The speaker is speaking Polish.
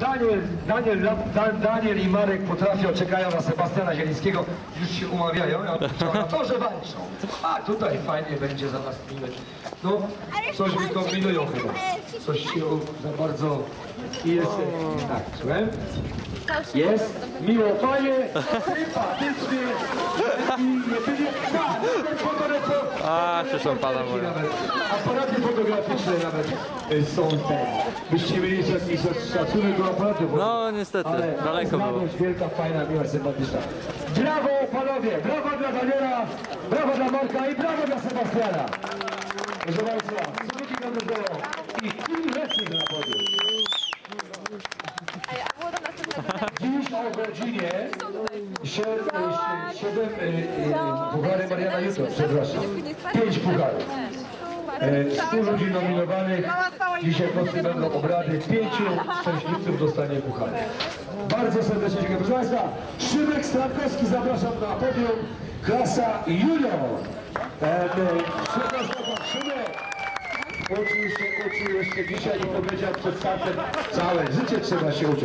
Daniel, Daniel, Dan, Daniel i Marek potrafią, czekają na Sebastiana Zielińskiego, już się umawiają, a to, że walczą. A tutaj fajnie będzie za nas miłe. No, coś wykombinują chyba. Coś się za bardzo jest. Tak, słuchaj. Jest miło, fajnie, sympatycznie i jedynie A, przyszłam pana moja. Fotograficzne nawet y, są te. Byście mieli jakiś szacunek do aparatu. bo- No niestety, ale daleko było. znajomość wielka, fajna, miła, sympatyczna. Brawo panowie, brawo dla Daniela, brawo dla Marka i brawo dla Sebastiana. Proszę Państwa, nam do i kim lepszych na podium. Dziś o godzinie 7 puchary Mariana jutro, przepraszam. 5 pucharów. E, 100 ludzi nominowanych. Dzisiaj nocy będą obrady. Pięciu szczęśliwców dostanie puchary. Bardzo serdecznie dziękuję. Proszę Państwa, Szymek Strankowski zapraszam na podium. Klasa junior. E, e, Szymek. Uczył się, uczył jeszcze dzisiaj i powiedział przed startem, całe życie trzeba się uczyć.